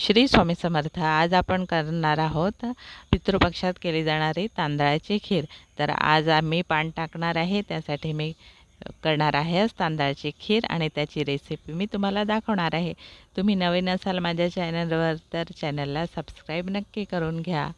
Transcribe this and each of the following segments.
श्री स्वामी समर्थ. आज आपण करणार आहोत पितृपक्षात केली जाणारी तांदळाची खीर. तर आज आम्ही पान टाकणार आहे त्यासाठी मी करणार आहे आज तांदळाची खीर आणि त्याची रेसिपी मी तुम्हाला दाखवणार आहे. तुम्ही नवीन असाल माझ्या चॅनलवर तर चॅनलला सबस्क्राईब नक्की करून घ्या.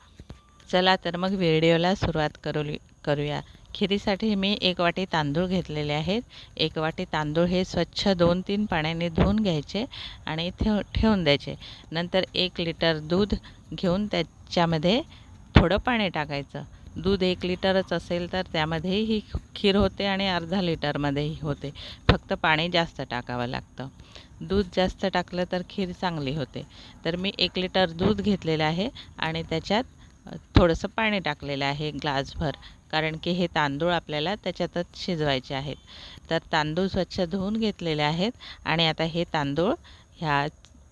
चला तर मग व्हिडिओला सुरुवात करू करूया. खिरीसाठी मी एक वाटी तांदूळ घेतलेले आहेत. एक वाटी तांदूळ हे स्वच्छ दोन तीन पाण्याने धुवून घ्यायचे आणि ठेव ठेवून द्यायचे. नंतर एक लिटर दूध घेऊन त्याच्यामध्ये थोडं पाणी टाकायचं. दूध एक लिटरच असेल तर त्यामध्येही ही खीर होते आणि अर्धा लिटरमध्येही होते. फक्त पाणी जास्त टाकावं लागतं. दूध जास्त टाकलं तर खीर चांगली होते. तर मी एक लिटर दूध घेतलेलं आहे आणि त्याच्यात थोडंसं पाणी टाकलेलं आहे ग्लासभर. कारण की हे तांदूळ आपल्याला त्याच्यातच शिजवायचे आहेत. तर तांदूळ स्वच्छ धुवून घेतलेले आहेत आणि आता हे तांदूळ ह्या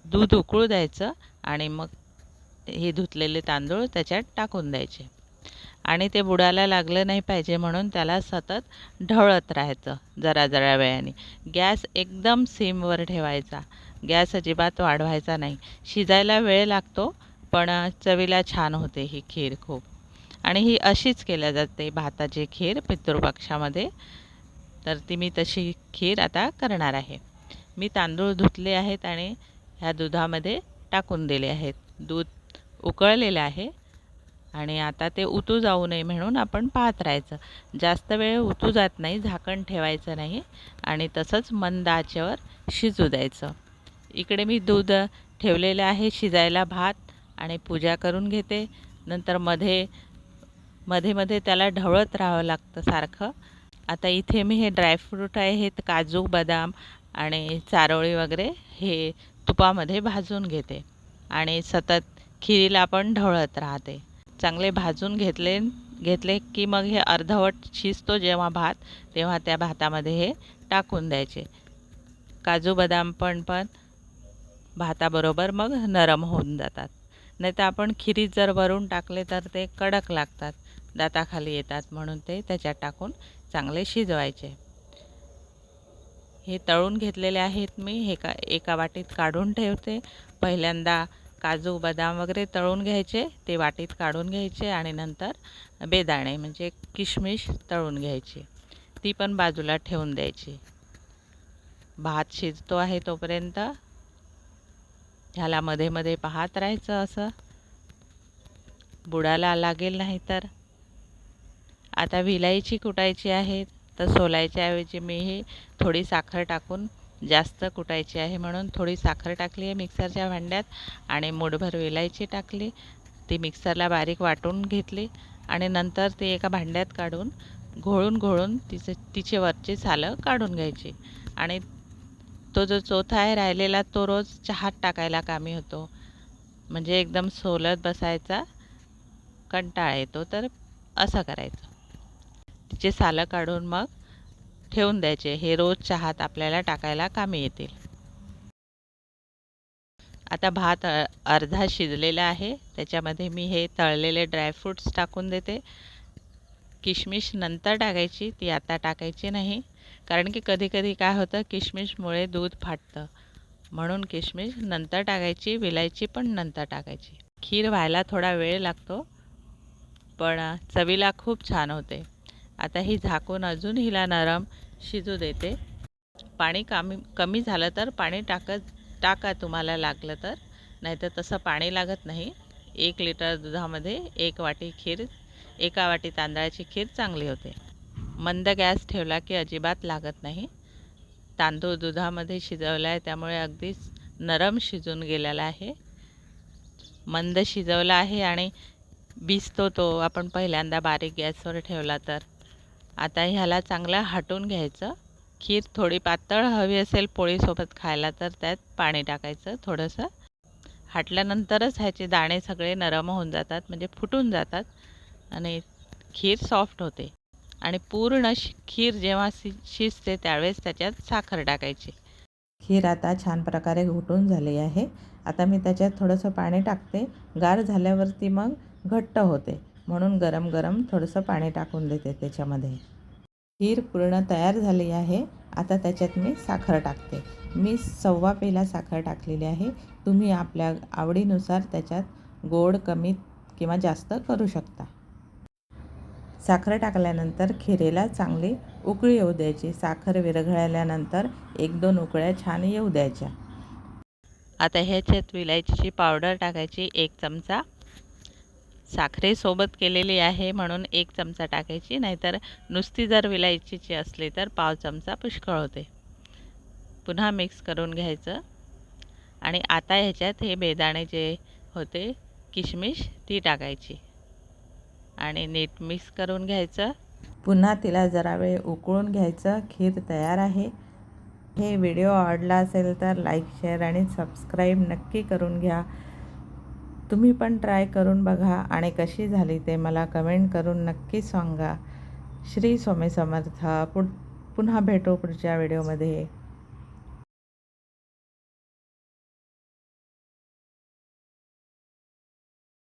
दूध उकळू द्यायचं आणि मग हे धुतलेले तांदूळ त्याच्यात टाकून द्यायचे. आणि ते बुडायला लागलं नाही पाहिजे म्हणून त्याला सतत ढवळत राहायचं जरा जरा वेळाने. गॅस एकदम सिमवर ठेवायचा. गॅस अजिबात वाढवायचा नाही. शिजायला वेळ लागतो पण चवीला छान होते ही खीर खूप. आणि ही अशीच केल्या जाते भाताची खीर पितृपक्षामध्ये तर ती मी तशी खीर आता करणार आहे. मी तांदूळ धुतले आहेत आणि ह्या दुधामध्ये टाकून दिले आहेत. दूध उकळलेलं आहे आणि आता ते उतू जाऊ नये म्हणून आपण पाहत राहायचं. जास्त वेळ उतू जात नाही झाकण ठेवायचं नाही आणि तसंच मंद आचेवर शिजू द्यायचं. इकडे मी दूध ठेवलेलं आहे शिजायला भात आणि पूजा करून घेते. नंतर मध्ये मध्ये मध्ये त्याला ढवळत राहावं लागतं सारखं. आता इथे मी हे ड्रायफ्रूट आहे हे काजू बदाम आणि चारोळी वगैरे हे तुपामध्ये भाजून घेते आणि सतत खिरीला आपण ढवळत राहते. चांगले भाजून घेतले घेतले की मग हे अर्धवट शिजतो जेव्हा भात तेव्हा त्या भातामध्ये हे टाकून द्यायचे. काजू बदाम पण पण भाताबरोबर मग नरम होऊन जातात. नाही तर आपण खिरीत जर वरून टाकले तर ते कडक लागतात. दाताखाली येतात म्हणून ते त्याच्यात टाकून चांगले शिजवायचे. हे तळून घेतलेले आहेत मी हे का एका वाटीत काढून ठेवते. पहिल्यांदा काजू बदाम वगैरे तळून घ्यायचे ते वाटीत काढून घ्यायचे आणि नंतर बेदाणे म्हणजे किशमिश तळून घ्यायची. ती पण बाजूला ठेवून द्यायची. भात शिजतो आहे तोपर्यंत. ह्याला मध्ये मध्ये पाहत राहायचं असं. बुडाला लागेल नाही तर आता विलायची कुटायची आहे तर सोलायच्या ऐवजी मी ही थोडी साखर टाकून जास्त कुटायची आहे म्हणून थोडी साखर टाकली आहे मिक्सरच्या भांड्यात आणि मुठभर विलायची टाकली. ती मिक्सरला बारीक वाटून घेतली आणि नंतर ती एका भांड्यात काढून घोळून घोळून तिचे तिचे वरची सालं काढून घ्यायची. आणि तो जो चोथा आहे राहिलेला तो रोज चहात टाकायला कामी होतो. म्हणजे एकदम सोलत बसायचा कंटाळा येतो तर असं करायचं. तिचे सालं काढून मग ठेवून द्यायचे. हे रोज चहात आपल्याला टाकायला कामी येतील. आता भात अर्धा शिजलेला आहे. त्याच्यामध्ये मी हे तळलेले ड्रायफ्रूट्स टाकून देते. किशमिश नंतर टाकायची. ती आता टाकायची नाही. कारण की कधी कधी काय होतं किशमिशमुळे दूध फाटतं. म्हणून किशमिश नंतर टाकायची विलायची पण नंतर टाकायची. खीर व्हायला थोडा वेळ लागतो. पण चवीला खूप छान होते. आता ही झाकून अजून हिला नरम शिजू देते. पाणी कमी कमी झालं तर पाणी टाकत टाका तुम्हाला लागलं तर. नाहीतर तसं पाणी लागत नाही. एक लिटर दुधामध्ये एक वाटी खीर एका वाटी तांदळाची खीर चांगली होते. मंद गॅस ठेवला की अजिबात लागत नाही. तांदूळ दुधामध्ये शिजवला आहे त्यामुळे अगदीच नरम शिजून गेलेला आहे. मंद शिजवला आहे आणि भिजतो तो. आपण पहिल्यांदा बारीक गॅसवर ठेवला तर. आता ह्याला चांगलं हाटून घ्यायचं. खीर थोडी पातळ हवी असेल पोळीसोबत खायला तर त्यात पाणी टाकायचं थोडंसं. हाटल्यानंतरच ह्याचे दाणे सगळे नरम होऊन जातात म्हणजे फुटून जातात आणि खीर सॉफ्ट होते. आणि पूर्ण खीर जेव्हा शि शिजते त्यावेळेस त्याच्यात साखर टाकायची. खीर आता छान प्रकारे घुटून झाली आहे. आता मी त्याच्यात थोडंसं पाणी टाकते. गार झाल्यावरती मग घट्ट होते. म्हणून गरम गरम थोडंसं पाणी टाकून देते त्याच्यामध्ये. खीर पूर्ण तयार झाली आहे. आता त्याच्यात मी साखर टाकते. मी सव्वा पेला साखर टाकलेली आहे. तुम्ही आपल्या आवडीनुसार त्याच्यात गोड कमी किंवा जास्त करू शकता. साखर टाकल्यानंतर खिरेला चांगली उकळी येऊ द्यायची. साखर विरघळल्यानंतर एक दोन उकळ्या छान येऊ द्यायच्या. आता ह्याच्यात विलायचीची पावडर टाकायची. एक चमचा साखरेसोबत केलेली आहे म्हणून एक चमचा टाकायची नाहीतर नुसती जर विलायचीची असली तर पाव चमचा पुष्कळ होते. पुन्हा मिक्स करून घ्यायचं. आणि आता ह्याच्यात हे बेदाणे जे होते किशमिश ती टाकायची. आणि नीट मिक्स करून घ्यायचं. पुन्हा तिला जरा वेळ उकळून घ्यायचं. खीर तयार आहे. हे व्हिडिओ आवडला असेल तर लाईक शेअर आणि सबस्क्राईब नक्की करून घ्या. तुम्ही पण ट्राय करून बघा आणि कशी झाली ते मला कमेंट करून नक्की सांगा. श्री स्वामी समर्थ. पुढ पुन्हा भेटू पुढच्या व्हिडिओमध्ये.